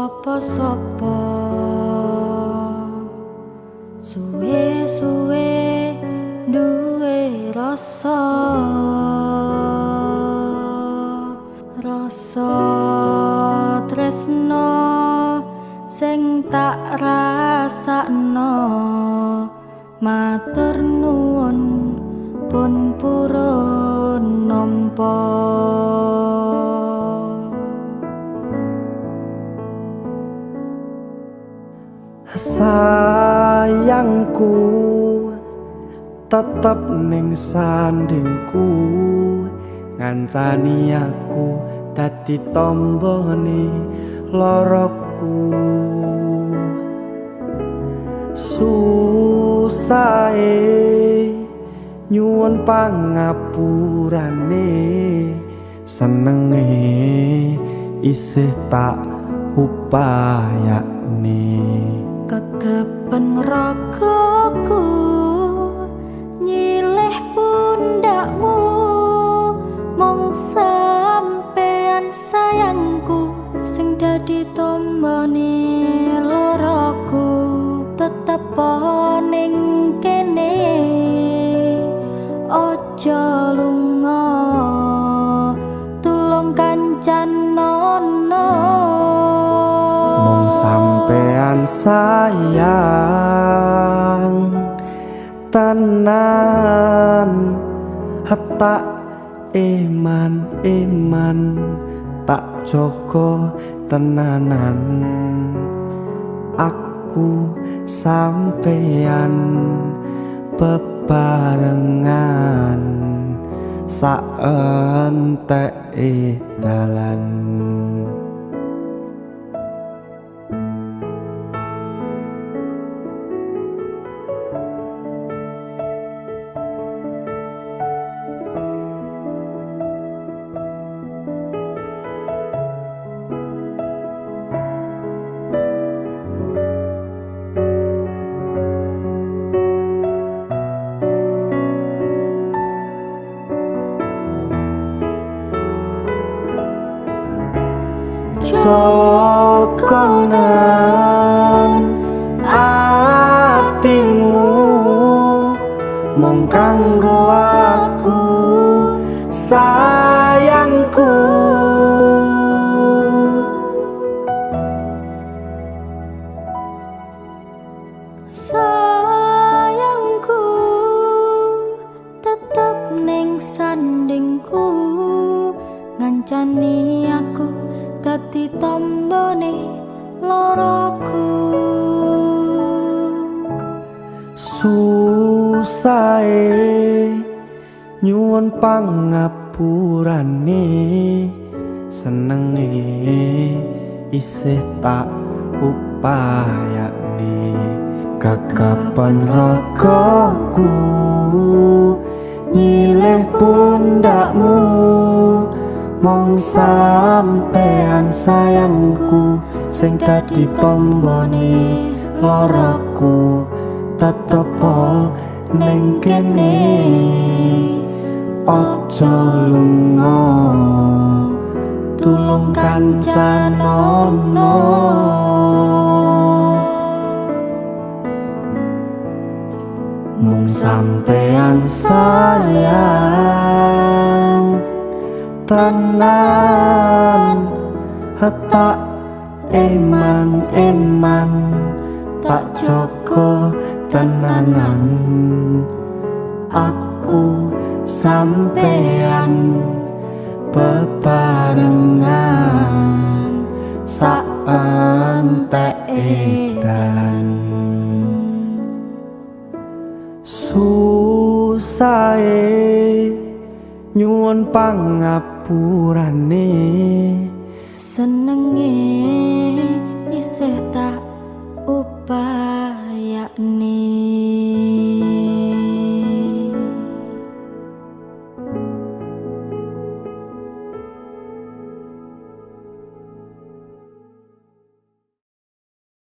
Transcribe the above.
sapa sapa suwe suwe duwe rasa. Rasa tresno sing tak rasakno. Matur nuwun pun purun nampa. Sayangku tetep ning sandingku. Ngancani aku dadi tombone loroku. Susahe nyuwun pangapurane senenge isih tak upayane kekepen ragaku nyilih pundakmu. Mong sampean sayangku sing dadi tombone loroku tetep ning kene. Aja lunga sampean sayang tenan hetak iman iman tak joko tenanan. Aku sampean bebarengan saenteke dalan Cokonan atimu mung kanggo aku sayangku sayangku loroku. Susahe nyuwun pangapurane senenge isih tak upayane kakapan ragaku nyilih pundakmu mong sampean sayangku sing dadi tombone. Loroku tetep ning kene. Aja lunga tulung kancanono mung sampean sayang tenan hetak eman eman tak joko tenanan. Aku sampean bebarengan saenteke dalan susahe nyuwun pangapurane. Senenge